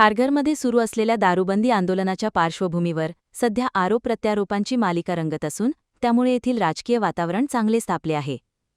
खारघरमध्ये सुरू असलेल्या दारूबंदी आंदोलनाच्या पार्श्वभूमीवर सध्या आरोप प्रत्यारोपांची मालिका रंगत असून त्यामुळे येथील राजकीय वातावरण चांगले तापले आहे.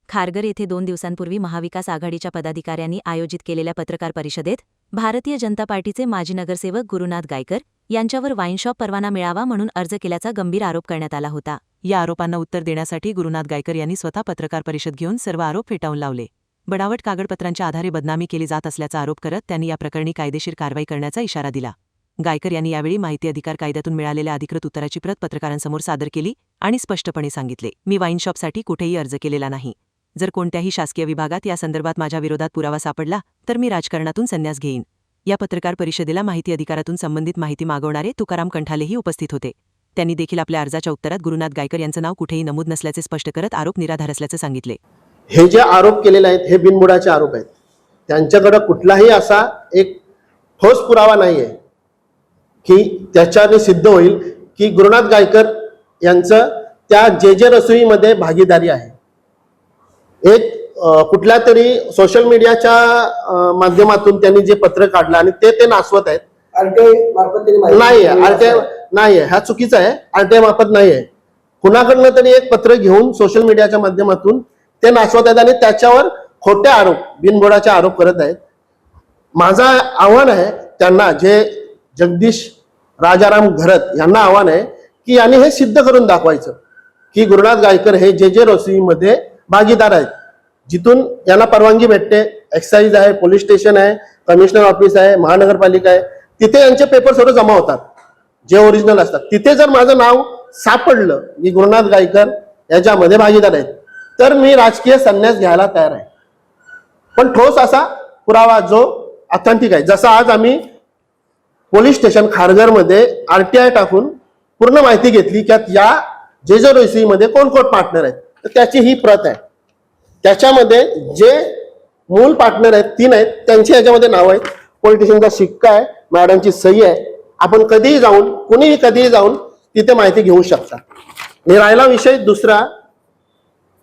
खारघर येथे दोन दिवसांपूर्वी महाविकास आघाडीच्या पदाधिकाऱ्यांनी आयोजित केलेल्या पत्रकार परिषदेत भारतीय जनता पार्टीचे माजी नगरसेवक गुरुनाथ गायकर यांच्यावर वाईन शॉप परवाना मिळावा म्हणून अर्ज केल्याचा गंभीर आरोप करण्यात आला होता. या आरोपांना उत्तर देण्यासाठी गुरुनाथ गायकर यांनी स्वतः पत्रकार परिषद घेऊन सर्व आरोप फेटाळून लावले. बनावट कागदपत्रांच्या आधारे बदनामी केली जात असल्याचा आरोप करत त्यांनी या प्रकरणी कायदेशीर कारवाई करण्याचा इशारा दिला. गायकर यांनी यावेळी माहिती अधिकार कायद्यातून मिळालेल्या अधिकृत उत्तराची प्रत पत्रकारांसमोर सादर केली आणि स्पष्टपणे सांगितले मी वाईन शॉपसाठी कुठेही अर्ज केलेला नाही. जर कोणत्याही शासकीय विभागात या संदर्भात माझ्या विरोधात पुरावा सापडला तर मी राजकारणातून संन्यास घेईन या पत्रकार परिषदेला माहिती अधिकारातून संबंधित माहिती मागवणारे तुकाराम कंठालेही उपस्थित होते. त्यांनी देखील आपल्या अर्जाच्या उत्तरात गुरुनाथ गायकर यांचं नाव कुठेही नमूद नसल्याचे स्पष्ट करत आरोप निराधार असल्याचं सांगितले. हे जे आरोप केलेले आहेत हे बिनबुडाचे आरोप आहेत. त्यांच्याकडं कुठलाही असा एक ठोस पुरावा नाही आहे की त्याच्याने सिद्ध होईल की गुरुनाथ गायकर यांचं त्या जे जे रसोईमध्ये भागीदारी आहे. एक कुठल्या तरी सोशल मीडियाच्या माध्यमातून त्यांनी जे पत्र काढलं आणि ते ते नासवत आहेत. नाही आरटीआय. नाही आहे हा चुकीचा आहे. आरटीआय मार्फत नाही आहे कुणाकडनं तरी एक पत्र घेऊन सोशल मीडियाच्या माध्यमातून ते नाचवत आहेत आणि त्याच्यावर खोटे आरोप बिनबोडाचे आरोप करत आहेत. माझं आव्हान आहे त्यांना जे जगदीश राजाराम घरत यांना आव्हान आहे की यांनी हे सिद्ध करून दाखवायचं की गुरुनाथ गायकर हे जे जे रोसीमध्ये भागीदार आहेत जिथून यांना परवानगी भेटते. एक्साईज आहे पोलीस स्टेशन आहे कमिशनर ऑफिस आहे महानगरपालिका आहे. तिथे यांचे पेपर सर्व जमा होतात जे ओरिजिनल असतात. तिथे जर माझं नाव सापडलं की गुरुनाथ गायकर याच्यामध्ये भागीदार आहेत तर मी राजकीय संन्यास घ्यायला तयार आहे. पण ठोस असा पुरावा जो ऑथेंटिक आहे. जसा आज आम्ही पोलीस स्टेशन खारघरमध्ये आरटीआय टाकून पूर्ण माहिती घेतली की या जे जे मध्ये कोण कोण पार्टनर आहेत. तर त्याची ही प्रत आहे. त्याच्यामध्ये जे मूल पार्टनर आहेत तीन आहेत त्यांची याच्यामध्ये नाव आहेत. पोलिटिशियनचा शिक्का आहे मॅडमची सही आहे. आपण कधीही जाऊन कुणीही कधीही जाऊन तिथे माहिती घेऊ शकता. आणि राहिला विषय दुसरा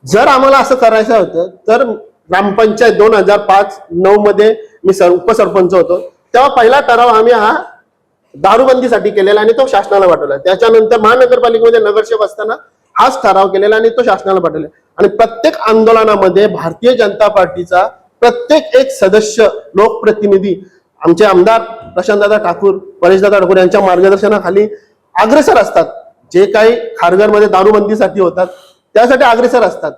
जर आम्हाला असं करायचं होतं तर ग्रामपंचायत दोन हजार पाच नऊ मध्ये मी सर उपसरपंच होतो. तेव्हा पहिला ठराव आम्ही हा दारूबंदीसाठी केलेला आणि तो शासनाला पाठवला. त्याच्यानंतर महानगरपालिकेमध्ये नगरसेवक असताना हाच ठराव केलेला आणि तो शासनाला पाठवला. आणि प्रत्येक आंदोलनामध्ये भारतीय जनता पार्टीचा प्रत्येक एक सदस्य लोकप्रतिनिधी आमचे आमदार प्रशांतदादा ठाकूर परेशदादा ठाकूर यांच्या मार्गदर्शनाखाली अग्रेसर असतात. जे काही खारघरमध्ये दारूबंदीसाठी होतात त्यासाठी अग्रेसर असतात.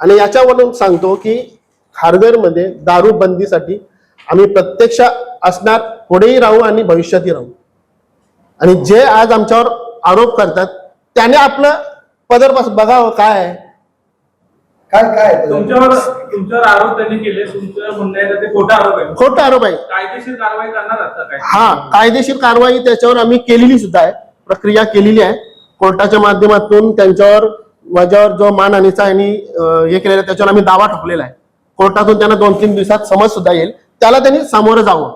आणि याच्यावरून सांगतो की खारघरमध्ये दारूबंदीसाठी आम्ही प्रत्यक्ष असणार पुढेही राहू आणि भविष्यातही राहू. आणि जे आज आमच्यावर आरोप करतात त्याने आपलं पदर बस बघावं काय आहे. काय काय? तुमच्यावर तुमच्यावर आरोप त्यांनी केले तुमचं म्हणणं आहे का ते खोटा आरोप आहे. खोटा आरोप आहे. कायदेशीर कारवाई करणार आता काय? हा कायदेशीर कारवाई त्याच्यावर आम्ही केलेली सुद्धा आहे. प्रक्रिया केलेली आहे. कोर्टाच्या माध्यमातून त्यांच्यावर माझ्यावर जो मानहानीचा यांनी हे केलेला त्याच्यावर आम्ही दावा ठोकलेला आहे. कोर्टातून त्यांना दोन तीन दिवसात समज सुद्धा येईल. त्याला त्यांनी सामोरं जावं.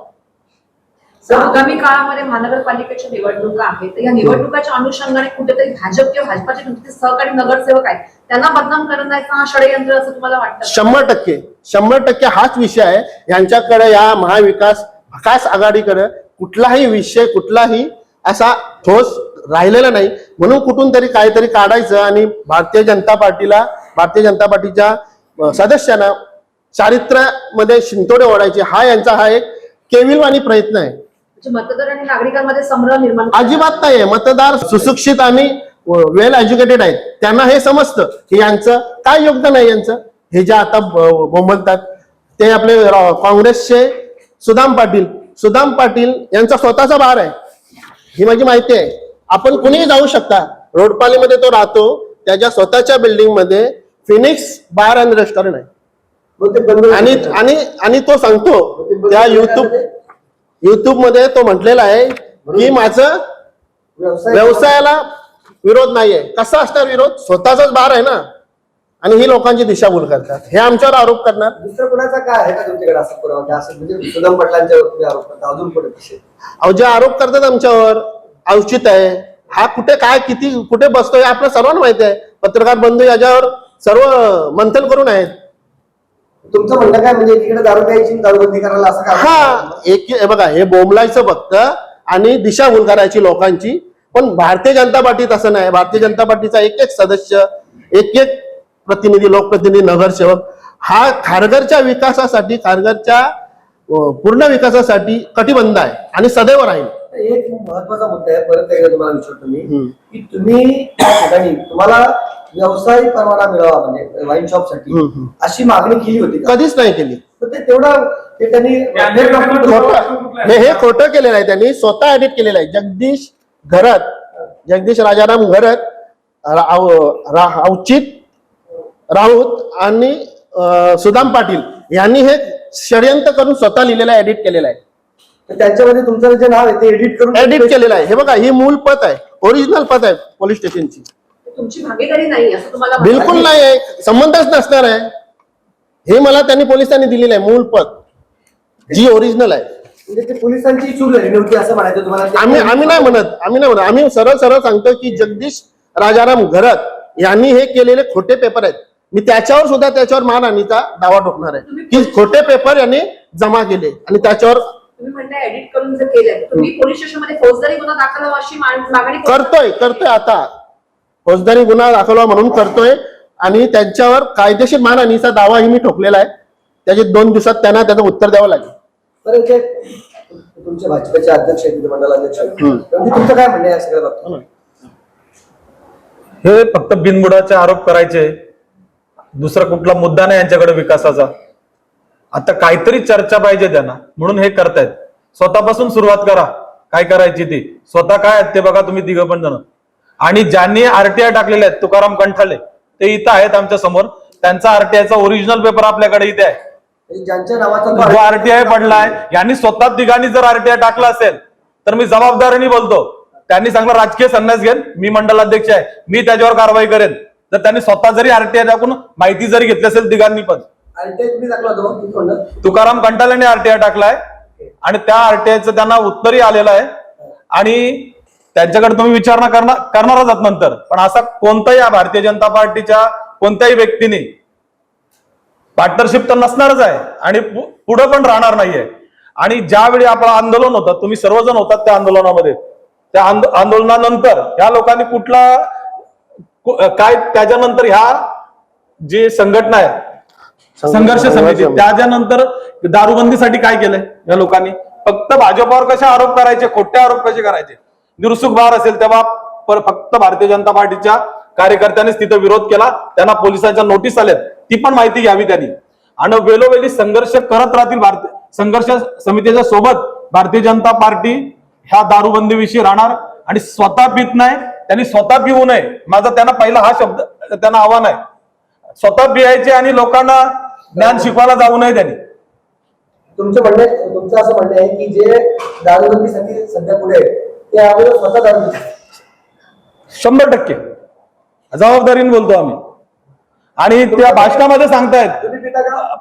आगामी काळामध्ये महानगरपालिकेच्या निवडणुका आहेत. तर या निवडणुकाच्या अनुषंगाने कुठेतरी भाजप किंवा भाजपाचे तुमचे सहकारी नगरसेवक आहेत. त्यांना बदनाम करण्याचा हा षडयंत्र असं तुम्हाला वाटतं? शंभर टक्के. शंभर टक्के हाच विषय आहे. यांच्याकडे या महाविकास विकास आघाडीकडे कुठलाही विषय कुठलाही असा ठोस राहिलेला नाही. म्हणून कुठून तरी काहीतरी काढायचं आणि भारतीय जनता पार्टीला भारतीय जनता पार्टीच्या सदस्यांना चारित्र्यामध्ये शिंतोडे ओढायचे. हा यांचा हा एक केविलवाणी प्रयत्न आहे. म्हणजे मतदार आणि नागरिकांमध्ये संभ्रम निर्माण अजिबात नाहीये. मतदार सुशिक्षित आणि वेल एज्युकेटेड आहेत. त्यांना हे समजतं की यांचं काय योगदान आहे यांचं. हे जे आता बोंबलतात ते आपले काँग्रेसचे सुदाम पाटील. सुदाम पाटील यांचा स्वतःचा बार आहे. ही माझी माहिती आहे. आपण कुणीही जाऊ शकता. रोडपालीमध्ये तो राहतो त्याच्या स्वतःच्या बिल्डिंगमध्ये फिनिक्स बार अँड रेस्टॉरंट आहे. आणि आणि तो सांगतो त्या युट्यूब युट्यूबमध्ये तो? म्हटलेला आहे की माझं व्यवसाय व्यवसायाला विरोध नाहीये. कसा असणार विरोध? स्वतःचाच बार आहे ना. आणि ही लोकांची दिशाभूल करतात. हे आमच्यावर आरोप करणार. दुसरं कोणाचा काय आहे का तुमच्याकडे असं पुरावा? म्हणजे सुदाम आरोप अजून पुढे अहो जे आरोप करतात आमच्यावर औचित आहे. हा कुठे काय किती कुठे बसतोय आपल्या सर्वांना माहिती आहे. पत्रकार बंधू याच्यावर सर्व मंथन करून आहेत. तुमचं म्हणणं काय म्हणजे एकीकडे दारू द्यायची दारूबंदी करायला असं हा एक बघा हे बोंबलायचं फक्त आणि दिशाभूल करायची लोकांची. पण भारतीय जनता पार्टीत असं नाही. भारतीय जनता पार्टीचा एक एक सदस्य एक एक प्रतिनिधी लोकप्रतिनिधी नगरसेवक हा खारघरच्या विकासासाठी खारघरच्या पूर्ण विकासासाठी कटिबंध आहे आणि सदैव राहील. एक महत्त्वाचा मुद्दा आहे. परत एकदा तुम्हाला विचारतो मी. की तुम्ही त्या ठिकाणी तुम्हाला व्यवसाय परवाना मिळावा म्हणजे वाईन शॉपसाठी. अशी मागणी केली होती का? कधीच नाही केली. तर ते तेवढं ते त्यांनी त्यांच्याकडे खोटं हे हे खोटं केलेलं आहे त्यांनी. स्वतः एडिट केलेलं आहे. जगदीश घरत जगदीश राजाराम घरत रा- अवचित राऊत आणि अं, सुदाम पाटील यांनी हे षडयंत्र करून स्वतः लिहिलेलं आहे एडिट केलेलं आहे. तर त्याच्यामध्ये तुमचं जे नाव आहे ते एडिट करून एडिट केलेलं आहे. हे बघा ही मूळ पत आहे. ओरिजिनल पत आहे पोलीस स्टेशनची तुमची भागीदारी नाही असं तुम्हाला बिलकुल नाही आहे. संबंधच नसणार आहे. हे मला त्यांनी पोलिसांनी दिलेलं आहे मूळ पत. जी ओरिजिनल आहे. म्हणजे ते पोलिसांची चूक झाली नव्हती असं म्हणायचं तुम्हाला? आम्ही आम्ही नाही म्हणत. आम्ही नाही म्हणत. आम्ही सरळ सरळ सांगतो की जगदीश राजाराम घरत यांनी हे केलेले खोटे पेपर आहेत. मी त्याच्यावर सुद्धा त्याच्यावर मानहानीचा दावा ठोकणार आहे. की खोटे पेपर यांनी जमा केले आणि त्याच्यावर तुम्ही म्हणताय एडिट करून जर केलंय तुम्ही पोलीस स्टेशनमध्ये फौजदारी गुन्हा दाखल व्हावा अशी मा- मागणी करू करतोय करतोय आता. फौजदारी गुन्हा दाखवला म्हणून करतोय आणि त्यांच्यावर कायदेशीर मानहानीचा दावाही मी ठोकलेला आहे. त्याचे दोन दिवसात त्यांना त्याचं उत्तर द्यावं लागेल. बरं जे तुमचे भाजपचे अध्यक्ष आहेत मंडळ अध्यक्ष म्हणजे तुमचं काय म्हणणं आहे या सगळ्या बाबतीत? हे फक्त बिनबुडाचे आरोप करायचे. दुसरा कुठला मुद्दा नाही यांच्याकडे विकासाचा. आता काहीतरी चर्चा पाहिजे त्यांना. म्हणून हे करतायत. स्वतःपासून सुरुवात करा. काय करायची ती? स्वतः काय आहेत ते बघा तुम्ही तिघं पण जण. आणि ज्यांनी आरटीआय टाकलेले आहेत तुकाराम कंठाले ते इथं आहेत आमच्यासमोर. त्यांचा आरटीआयचा ओरिजिनल पेपर आपल्याकडे इथे आहे. ज्यांच्या नावाचा तो जो आरटीआय पडलाय यांनी स्वतः तिघांनी जर आरटीआय टाकला असेल तर मी जबाबदारीने बोलतो. त्यांनी सांगलं राजकीय संन्यास घेन मी मंडल अध्यक्ष आहे मी त्याच्यावर कारवाई करेन. जर त्यांनी स्वतः जरी आरटीआय टाकून माहिती जरी घेतली असेल तिघांनी पण तुकाराम कंटालेने आरटीआय टाकलाय. आणि त्या आरटीआयचं त्यांना उत्तरही आलेलं आहे. आणि त्यांच्याकडे तुम्ही विचारणा करणार करणारच आहात नंतर. पण असा कोणताही भारतीय जनता पार्टीच्या कोणत्याही व्यक्तीने पार्टनरशिप तर नसणारच आहे. आणि पुढं पण राहणार नाहीये. आणि ज्यावेळी आपलं आंदोलन होतं तुम्ही सर्वजण होतात त्या आंदोलनामध्ये. त्या आंदो- आंदोलनानंतर ह्या लोकांनी कुठला काय त्याच्यानंतर ह्या जी संघटना आहे संघर्ष समिती. त्याच्यानंतर दारूबंदीसाठी काय केलंय? या लोकांनी? फक्त भाजपावर कसे आरोप करायचे? खोटे आरोप कसे करायचे? निरुसुक बार असेल तेव्हा पर- फक्त भारतीय जनता पार्टीच्या कार्यकर्त्यांनीच तिथं विरोध केला. त्यांना पोलिसांच्या नोटीस आल्यात. ती पण माहिती घ्यावी त्यांनी. आणि वेळोवेळी संघर्ष करत राहतील भारतीय संघर्ष समितीच्या सोबत भारतीय जनता पार्टी ह्या दारूबंदीविषयी राहणार आणि स्वतः पित नाही. त्यांनी स्वतः पिऊ नये. माझा त्यांना पहिला हा शब्द त्यांना आव्हान आहे. स्वतः पियायचे आणि लोकांना ज्ञान शिकवायला जाऊ नये त्यांनी. तुमचं म्हणणं तुमचं असं म्हणणं आहे की जे दारूबंदीसाठी सध्या पुढे ते अगोदर स्वतः दारू. शंभर टक्के. जबाबदारीने बोलतो आम्ही. आणि त्या भाषणामध्ये सांगतायत तुम्ही पिता का?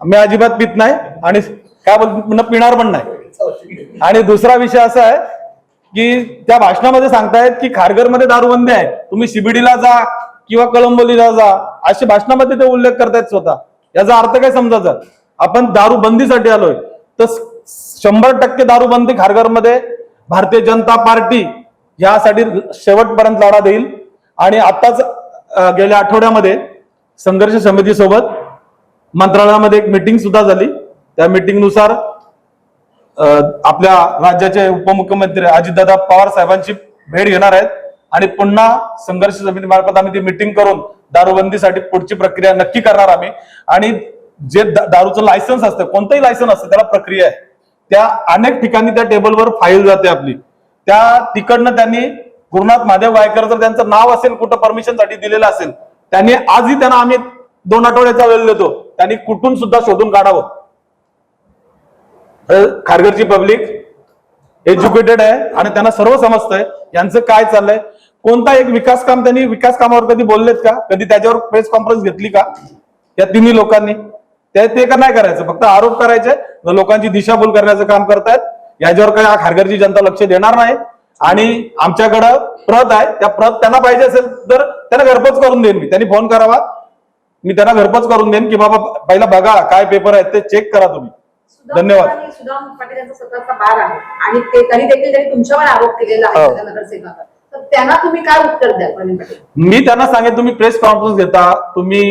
मी अजिबात पित नाही आणि काय बोलतो पिणार पण नाही. आणि दुसरा विषय असा आहे की त्या भाषणामध्ये सांगतायत की खारघरमध्ये दारूबंदी आहे. तुम्ही शिबिडीला जा किंवा कळंबोलीला जा. असे भाषणामध्ये ते उल्लेख करतायत स्वतः. याचा अर्थ काय समजायचा? आपण दारूबंदीसाठी आलोय. तर शंभर टक्के दारूबंदी खारघरमध्ये भारतीय जनता पार्टी यासाठी शेवटपर्यंत लढा देईल. आणि आताच गेल्या आठवड्यामध्ये संघर्ष समितीसोबत मंत्रालयामध्ये एक मिटिंग सुद्धा झाली. त्या मिटिंगनुसार आपल्या राज्याचे उपमुख्यमंत्री अजितदादा पवार साहेबांची भेट घेणार आहेत. आणि पुन्हा संघर्ष समितीमार्फत आम्ही ती मिटिंग करून दारूबंदीसाठी पुढची प्रक्रिया नक्की करणार आम्ही. आणि जे दारूचं लायसन्स असतं कोणतंही लायसन्स असतं त्याला प्रक्रिया आहे. त्या अनेक ठिकाणी त्या टेबलवर फाईल जाते आपली. त्या तिकडनं त्यांनी गुरुनाथ महादेव गायकर जर त्यांचं नाव असेल कुठं परमिशनसाठी दिलेलं असेल त्यांनी आजही त्यांना आम्ही दोन आठवड्याचा वेळ देतो. त्यांनी कुठून सुद्धा शोधून काढावं. खारघरची पब्लिक एज्युकेटेड आहे आणि त्यांना सर्व समजतंय यांचं काय चाललंय? कोणता एक विकास काम त्यांनी विकास कामावर कधी बोललेत का? कधी त्याच्यावर प्रेस कॉन्फरन्स घेतली का? या तिन्ही लोकांनी. ते ते का नाही करायचं? फक्त आरोप करायचे लोकांची दिशाभूल करण्याचं काम करतायत. याच्यावर काही खारघरची जनता लक्ष देणार नाही. आणि आमच्याकडं प्रत आहे. त्या प्रत त्यांना पाहिजे असेल तर त्यांना घरपोच करून देईन मी. त्यांनी फोन करावा. मी त्यांना घरपोच करून देईन की बाबा पहिला बघा काय पेपर आहेत ते चेक करा तुम्ही. धन्यवाद. आणि ते तरी देखील त्यांनी तुमच्यावर आरोप केलेला आहे हो. तर त्यांना तुम्ही काय उत्तर द्या प्रवीण पाटील मी त्यांना सांगेन तुम्ही प्रेस कॉन्फरन्स घेता तुम्ही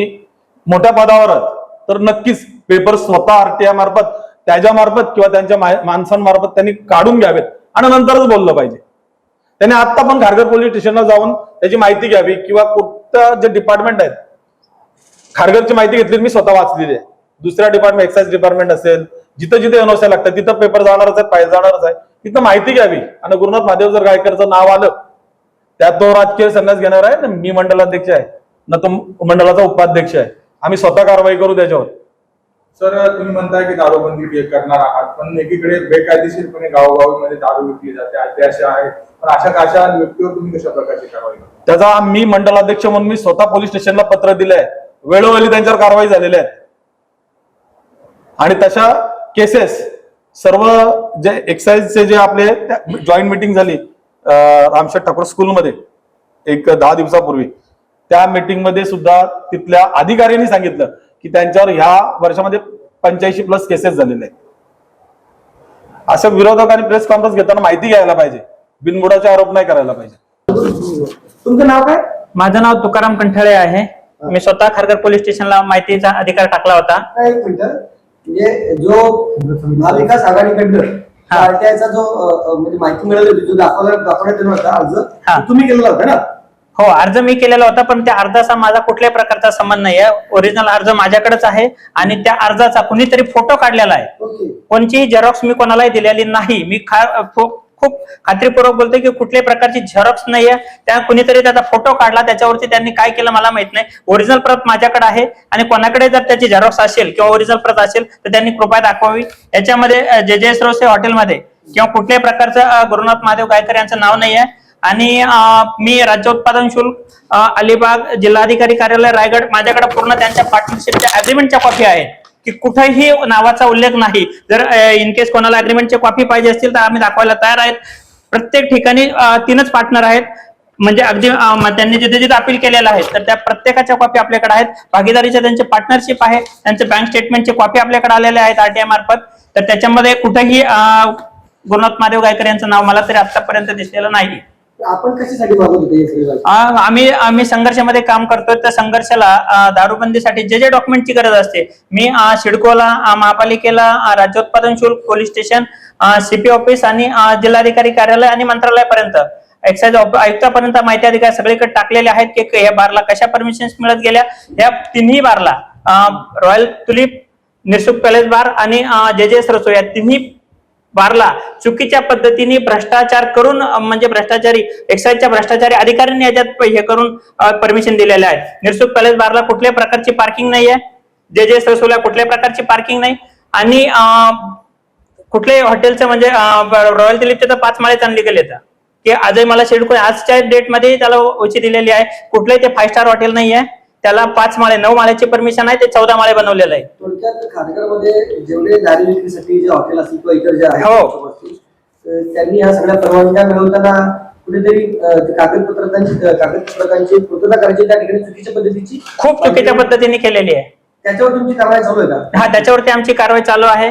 मोठ्या पदावर आहात तर नक्कीच पेपर स्वतः आरटीआय मार्फत त्याच्या मार्फत किंवा त्यांच्या माणसांमार्फत त्यांनी काढून घ्यावेत. आणि नंतरच बोललं पाहिजे. त्यांनी आता पण खारघर पोलीस स्टेशनला जाऊन त्याची माहिती घ्यावी किंवा कुठं जे डिपार्टमेंट आहेत खारघरची माहिती घेतली मी स्वतः वाचलेली आहे. दुसऱ्या डिपार्टमेंट एक्साइज डिपार्टमेंट असेल जिथं जिथे एनओसी लागतात तिथं पेपर जाणारच आहे पाहिजे जाणारच आहे तिथं माहिती घ्यावी. आणि गुरुनाथ महादेव जर गायकरचं नाव आलं त्यात तो राजकीय संन्यास घेणार आहे ना मी मंडलाध्यक्ष आहे ना तो मंडळाचा उपाध्यक्ष आहे. आम्ही स्वतः कारवाई करू त्याच्यावर. सर तुम्ही म्हणताय की दारूबंदी करणार आहात पण एकीकडे बेकायदेशीरपणे गावोगावीमध्ये दारू विकली जाते अत्याशा आहे. पण अशा अशा व्यक्तीवर तुम्ही कशा प्रकारची कारवाई त्याचा मी मंडलाध्यक्ष म्हणून मी स्वतः पोलीस स्टेशनला पत्र दिलंय. वेळोवेळी त्यांच्यावर कारवाई झालेल्या आहेत आणि तशा केसेस सर्व जे एक्साइजचे जे आपले जॉईंट मिटिंग झाली रामशेठ ठाकूर स्कूलमध्ये एक दहा दिवसापूर्वी. त्या मीटिंगमध्ये सुद्धा तिथल्या अधिकाऱ्यांनी सांगितलं की त्यांच्यावर ह्या वर्षामध्ये पंच्याऐंशी प्लस केसेस झालेले आहेत. अशा विरोधकांनी प्रेस कॉन्फरन्स घेताना माहिती घ्यायला पाहिजे. बिनबुडाचे आरोप नाही करायला पाहिजे. तुमचं नाव काय? माझं नाव तुकाराम कंठाळे आहे. मी स्वतः खारघर पोलीस स्टेशनला माहितीचा अधिकार टाकला होता. एक मिनिट. म्हणजे जो महाविकास आघाडीकडनं हा. आरटीआयचा जो अ, अ, म्हणजे माहिती मिळाली होती जो दाखवला दाखवण्यात येणार होता अर्ज. हा. तो तुम्ही केलेला होता ना? हो अर्ज मी केलेला होता पण त्या अर्जाचा माझा कुठल्याही प्रकारचा संबंध नाही आहे ओरिजिनल अर्ज माझ्याकडेच आहे आणि त्या अर्जाचा कुणीतरी फोटो काढलेला आहे. ओके. कोणतीही झेरॉक्स मी कोणालाही दिलेली नाही. मी खा- खूप खात्रीपूर्वक बोलतोय की कुठल्याही प्रकारची झेरॉक्स नाहीये. त्या कुणीतरी त्याचा फोटो काढला त्याच्यावरती त्यांनी काय केलं मला माहीत नाही. ओरिजिनल प्रत माझ्याकडे आहे आणि कोणाकडे जर त्याची झेरॉक्स असेल किंवा ओरिजिनल प्रत असेल तर त्यांनी कृपया दाखवावी. याच्यामध्ये अ, जे जे रोसे हॉटेलमध्ये किंवा कुठल्याही प्रकारचं गुरुनाथ महादेव गायकर यांचं नाव नाही आहे आणि मी राज्य उत्पादन शुल्क अलिबाग जिल्हाधिकारी कार्यालय रायगड माझ्याकडे पूर्ण त्यांच्या पार्टनरशिपच्या अग्रीमेंटच्या कॉपी आहेत. की कुठेही नावाचा उल्लेख नाही. जर इन केस कोणाला अग्रीमेंटची कॉपी पाहिजे असतील तर आम्ही दाखवायला तयार आहेत. प्रत्येक ठिकाणी तीनच पार्टनर आहेत. म्हणजे अगदी त्यांनी जिथे जिथे अपील केलेलं आहे तर त्या प्रत्येकाच्या कॉपी आपल्याकडे आहेत. भागीदारीच्या त्यांचे पार्टनरशिप आहे. त्यांचे बँक स्टेटमेंटचे कॉपी आपल्याकडे आलेले आहेत आरटीआय मार्फत. तर त्याच्यामध्ये कुठेही गुरुनाथ महादेव गायकर यांचं नाव मला तरी आतापर्यंत दिसलेलं नाही. आपण कशासाठी मागत होते आम्ही आम्ही संघर्षामध्ये काम करतोय त्या संघर्षाला दारूबंदीसाठी जे जे डॉक्युमेंटची गरज असते मी सिडकोला महापालिकेला राज्य उत्पादन शुल्क पोलीस स्टेशन सीपी ऑफिस आणि जिल्हाधिकारी कार्यालय आणि मंत्रालयापर्यंत. एक्साइज आयुक्तापर्यंत माहिती अधिकार सगळीकडे टाकलेले आहेत की या बारला कशा परमिशन मिळत गेल्या या तिन्ही बारला रॉयल तुलीप निरसुक पॅलेस बार आणि जे जे सरसो या तिन्ही बारला चुकीच्या पद्धतीने भ्रष्टाचार करून म्हणजे भ्रष्टाचारी एक्साईजच्या भ्रष्टाचारी अधिकाऱ्यांनी याच्यात हे करून परमिशन दिलेले आहे. निरसुक पॅलेस बारला कुठल्याही प्रकारची पार्किंग नाही आहे जे जे सरसोला कुठल्याही प्रकारची पार्किंग नाही? आणि कुठल्याही हॉटेलचं म्हणजे रॉयल दिलीपचे तर पाच माळे चांगली गेले की आजही मला शेड्यूल आजच्या डेटमध्ये त्याला ओची दिलेली आहे. कुठलंही ते फाईव्ह स्टार हॉटेल नाही आहे त्याला पाच माळे नऊ माळ्याची परमिशन आहे ते चौदा माळे बनवलेलं आहे. थोडक्यात खारघरमध्ये जेवढे दारू विक्रीसाठी जे हॉटेल असतील किंवा इतर जे आहेत हो. त्यांनी ह्या सगळ्या परवानग्या मिळवताना कुठेतरी अ, कागदपत्रांची कागदपत्रांची पूर्तता करायची त्या ठिकाणी चुकीच्या पद्धतीची खूप चुकीच्या पद्धतीने केलेली आहे. त्याच्यावर तुमची कारवाई चालू आहे का? हा त्याच्यावरती आमची कारवाई चालू आहे.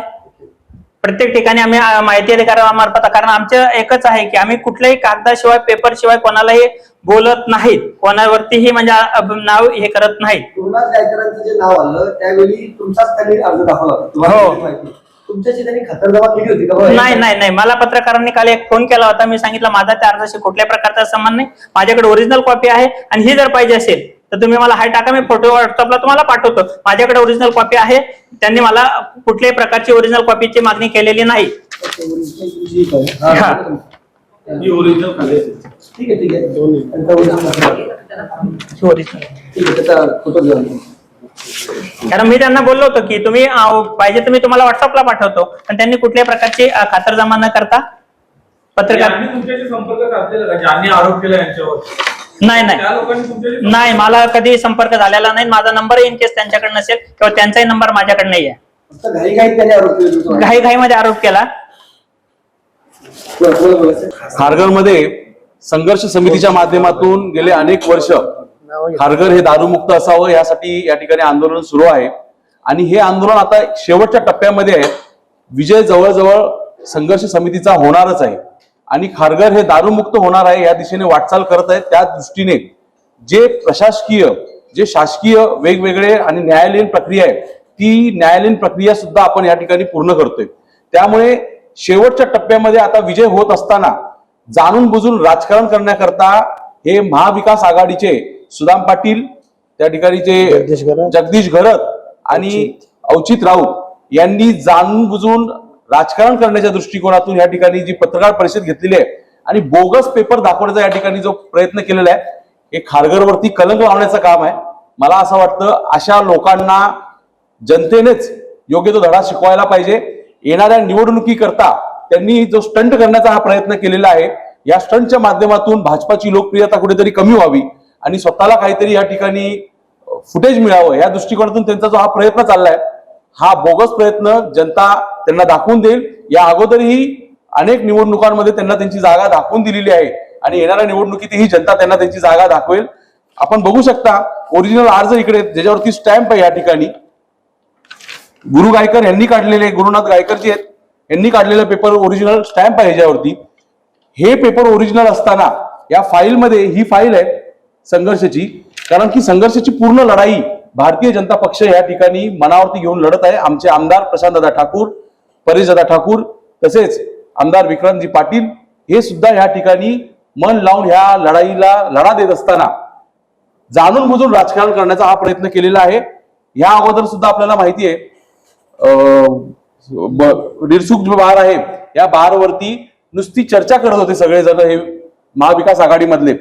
प्रत्येक ठिकाणी आम्ही माहिती अधिकारामार्फत कारण आमचं एकच आहे की आम्ही कुठल्याही कागदाशिवाय पेपर शिवाय कोणालाही बोलत नाहीत. कोणावरतीही म्हणजे नाव हे करत नाहीत. गुरुनाथ गायकरांचं जे नाव आलं त्यावेळी तुमचाच त्यांनी अर्ज दाखवला होता. तुम्हाला हो. किती माहिती? तुमच्याशी त्यांनी खातरजमा केली होती का? बा? नाही नाही नाही. मला पत्रकारांनी काल एक फोन केला होता. मी सांगितलं माझा त्या अर्जाशी कुठल्याही प्रकारचा संबंध नाही. माझ्याकडे ओरिजिनल कॉपी आहे आणि ही जर पाहिजे असेल तर तुम्ही मला हाय टाका मी फोटो व्हॉट्सअपला तुम्हाला पाठवतो. माझ्याकडे ओरिजिनल कॉपी आहे. त्यांनी मला कुठल्याही प्रकारची ओरिजिनल कॉपीची मागणी केलेली नाही. ही. हा, हा. ही ठीक आहे ठीक आहे. ओरिजिनल कारण मी त्यांना बोललो होतो की तुम्ही पाहिजे तर मी तुम्हाला व्हॉट्सअपला पाठवतो. पण त्यांनी कुठल्याही प्रकारची खातरजमा न करता पत्रकार संपर्क साधलेला आरोप केला यांच्यावर. नाही नाही. त्या लोकांनी तुमच्याशी नाही मला कधी संपर्क झालेला नाही. माझा नंबर इन केस त्यांच्याकडे नसेल किंवा त्यांचाही नंबर माझ्याकडे नाही आहे फक्त घाई. घाई घाईमध्ये आरोप केला. सर. खारघरमध्ये संघर्ष समितीच्या माध्यमातून गेले अनेक वर्ष खारघर हे दारूमुक्त असावं यासाठी या ठिकाणी आंदोलन सुरू आहे. आणि हे आंदोलन आता शेवटच्या टप्प्यामध्ये आहे. विजय जवळजवळ संघर्ष समितीचा होणारच आहे. आणि खारघर हे दारूमुक्त होणार आहे या दिशेने वाटचाल करत आहेत त्या दृष्टीने जे प्रशासकीय जे शासकीय वेगवेगळे आणि न्यायालयीन प्रक्रिया आहे ती न्यायालयीन प्रक्रिया सुद्धा आपण या ठिकाणी पूर्ण करतोय त्यामुळे शेवटच्या टप्प्यामध्ये आता विजय होत असताना जाणून बुजून राजकारण करण्याकरता हे महाविकास आघाडीचे सुदाम पाटील त्या ठिकाणीचे जगदीश घरत. जगदीश घरत आणि औचित राऊत यांनी जाणून बुजून राजकारण करण्याच्या दृष्टिकोनातून या ठिकाणी जी पत्रकार परिषद घेतलेली आहे आणि बोगस पेपर दाखवण्याचा या ठिकाणी जो प्रयत्न केलेला आहे हे खारघरवरती कलंक लावण्याचं काम आहे. मला असं वाटतं अशा लोकांना जनतेनेच योग्य तो धडा शिकवायला पाहिजे. येणाऱ्या निवडणुकीकरता त्यांनी जो स्टंट करण्याचा हा प्रयत्न केलेला आहे या स्टंटच्या माध्यमातून भाजपाची लोकप्रियता कुठेतरी कमी व्हावी आणि स्वतःला काहीतरी या ठिकाणी फुटेज मिळावं या दृष्टिकोनातून त्यांचा जो हा प्रयत्न चाललाय हा बोगस प्रयत्न जनता त्यांना दाखवून देईल. या अगोदरही अनेक निवडणुकांमध्ये त्यांना त्यांची जागा दाखवून दिलेली आहे आणि येणाऱ्या निवडणुकीतही जनता त्यांना त्यांची जागा दाखवेल. आपण बघू शकता ओरिजिनल अर्ज इकडे ज्याच्यावरती स्टॅम्प आहे या ठिकाणी. गुरु गायकर यांनी काढलेले गुरुनाथ गायकरजी आहेत यांनी काढलेले पेपर ओरिजिनल स्टॅम्प आहे ज्यावरती हे पेपर ओरिजिनल असताना या फाईलमध्ये ही फाईल आहे संघर्षाची. कारण की संघर्षाची पूर्ण लढाई भारतीय जनता पक्ष या ठिकाणी मनावरती घेऊन लढत आहे. आमचे आमदार प्रशांतदादा ठाकूर परेशदादा ठाकूर तसेच आमदार विक्रांतजी पाटील हे सुद्धा या ठिकाणी मन लावून ह्या लढाईला लढा देत असताना जाणून बुजून राजकारण करण्याचा हा प्रयत्न केलेला आहे. या अगोदर सुद्धा आपल्याला माहिती आहे निरसुख जो बार आहे या बारवरती नुसती चर्चा करत होते सगळेजण हे महाविकास आघाडीमधले.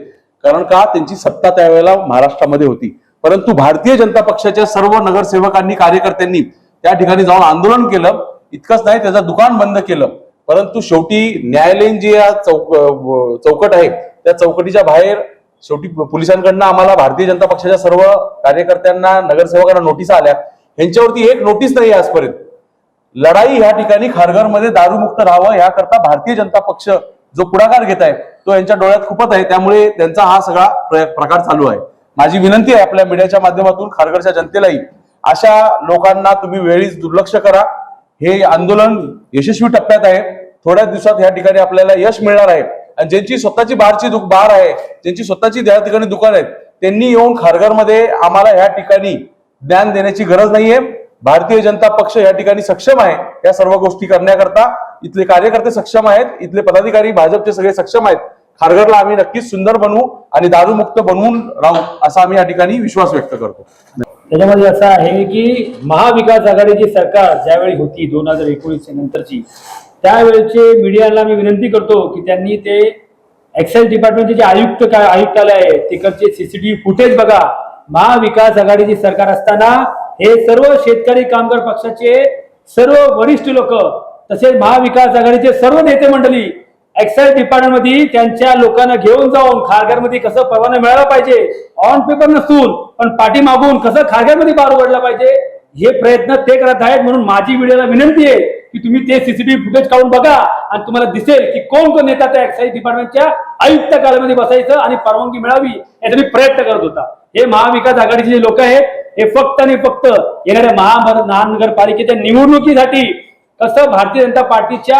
कारण का? त्यांची सत्ता त्यावेळेला महाराष्ट्रामध्ये होती. परंतु भारतीय जनता पक्षाच्या सर्व नगरसेवकांनी कार्यकर्त्यांनी त्या ठिकाणी जाऊन आंदोलन केलं. इतकंच नाही त्याचं दुकान बंद केलं. परंतु शेवटी न्यायालयीन जी या चौक चौकट आहे त्या चौकटीच्या बाहेर शेवटी पोलिसांकडनं आम्हाला भारतीय जनता पक्षाच्या सर्व कार्यकर्त्यांना नगरसेवकांना नोटीस आल्या. यांच्यावरती एक नोटीस नाही आजपर्यंत. लढाई ह्या ठिकाणी खारघरमध्ये दारूमुक्त राहावं याकरता भारतीय जनता पक्ष जो पुढाकार घेत आहे तो यांच्या डोळ्यात खुपत आहे. त्यामुळे त्यांचा हा सगळा प्र- प्रकार चालू आहे. माझी विनंती आहे आपल्या मीडियाच्या माध्यमातून खारघरच्या जनतेलाही अशा लोकांना तुम्ही वेळीच दुर्लक्ष करा. हे आंदोलन यशस्वी टप्प्यात आहे. थोड्या दिवसात या ठिकाणी आपल्याला यश मिळणार आहे. आणि ज्यांची स्वतःची बारची दुक बार आहे ज्यांची स्वतःची त्या ठिकाणी दुकान आहेत त्यांनी येऊन खारघरमध्ये आम्हाला या ठिकाणी ज्ञान देण्याची गरज नाहीये. भारतीय जनता पक्ष या ठिकाणी सक्षम आहे या सर्व गोष्टी करण्याकरता. इथले कार्यकर्ते सक्षम आहेत इथले पदाधिकारी भाजपचे सगळे सक्षम आहेत. खारघरला आम्ही नक्कीच सुंदर बनवू. आणि दारूमुक्त बनवून राहू असा आम्ही या ठिकाणी विश्वास व्यक्त करतो. त्याच्यामध्ये असं आहे की महाविकास आघाडीची सरकार ज्यावेळी होती दोन हजार एकोणीस नंतरची त्यावेळेचे मीडियाला मी विनंती करतो की त्यांनी ते एक्साईज डिपार्टमेंटचे जे आयुक्त काय आयुक्तालय आहे तिकडचे सीसीटीव्ही फुटेज बघा. महाविकास आघाडीची सरकार असताना हे सर्व शेतकरी कामगार पक्षाचे सर्व वरिष्ठ लोक तसेच महाविकास आघाडीचे सर्व नेते मंडळी एक्साईज डिपार्टमेंटमध्ये त्यांच्या लोकांना घेऊन जाऊन खारघरमध्ये कसं परवाना मिळाला पाहिजे? ऑन पेपर नसून पण पाठी मागून कसं खारघरमध्ये बार उघडला पाहिजे? हे प्रयत्न ते करत आहेत म्हणून माझी व्हिडिओला विनंती आहे की तुम्ही ते सीसीटीव्ही फुटेज काढून बघा आणि तुम्हाला दिसेल की कोण कोण नेता त्या एक्साईज डिपार्टमेंटच्या आयुक्त कालामध्ये बसायचं आणि परवानगी मिळावी याचा मी प्रयत्न करत होता. हे महाविकास आघाडीचे जे लोक आहेत हे फक्त आणि फक्त येणाऱ्या महा महानगरपालिकेच्या निवडणुकीसाठी कसं भारतीय जनता पार्टीच्या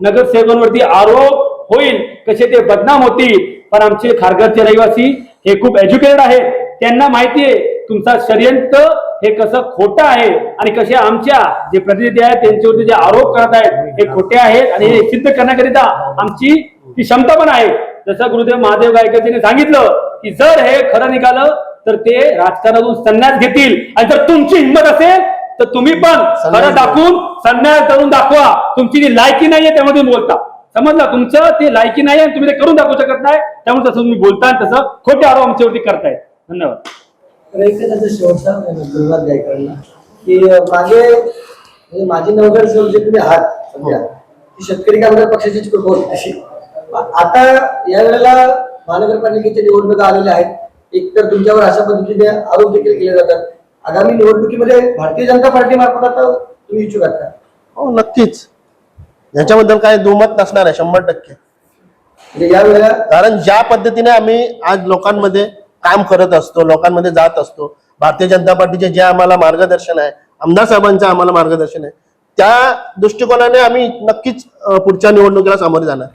नगरसेवकांवरती आरोप होईल कसे ते बदनाम होतील पण आमचे खारघरचे रहिवासी हे खूप एज्युकेटेड आहेत. त्यांना माहिती आहे तुमचा षडयंत्र हे कसं खोटं आहे आणि कसे आमच्या जे प्रतिनिधी आहेत त्यांच्यावरती जे आरोप करत आहेत हे खोटे आहेत आणि हे सिद्ध करण्याकरिता आमची ती क्षमता पण आहे. जसं गुरुदेव महादेव गायकरजीने सांगितलं की जर हे खरं निघालं तर ते राजकारणातून संन्यास घेतील. आणि जर तुमची हिंमत असेल तर तुम्ही पण खरं दाखवून संन्यास करून दाखवा. तुमची जी लायकी नाहीये त्यामध्ये तुम्ही बोलता. समजलं? तुमचं ते लायकी नाही आणि तुम्ही ते करून दाखवू शकत नाही. त्यामुळे तसं तुम्ही बोलता आणि तसं खोटे आरोप आमच्यावरती करतायत. धन्यवाद. शेवटचा गायकरांना की मागे म्हणजे माझी नवगरसेवक जे तुम्ही आहात सध्या ती शेतकरी कामगार पक्षाची प्रपोज अशी आता या वेळेला महानगरपालिकेच्या निवडणुका आलेल्या आहेत. एकतर तुमच्यावर अशा पद्धतीने आरोप देखील केले जातात. आगामी निवडणुकीमध्ये भारतीय जनता पार्टी मार्फत आता तुम्ही इच्छुक आहात का? हो नक्कीच. याच्याबद्दल काय दुमत नसणार आहे शंभर टक्के. म्हणजे कारण ज्या पद्धतीने आम्ही आज लोकांमध्ये काम करत असतो लोकांमध्ये जात असतो भारतीय जनता पार्टीचे जे आम्हाला मार्गदर्शन आहे आमदार साहेबांचं आम्हाला मार्गदर्शन आहे त्या दृष्टिकोनाने आम्ही नक्कीच पुढच्या निवडणुकीला सामोरे जाणार.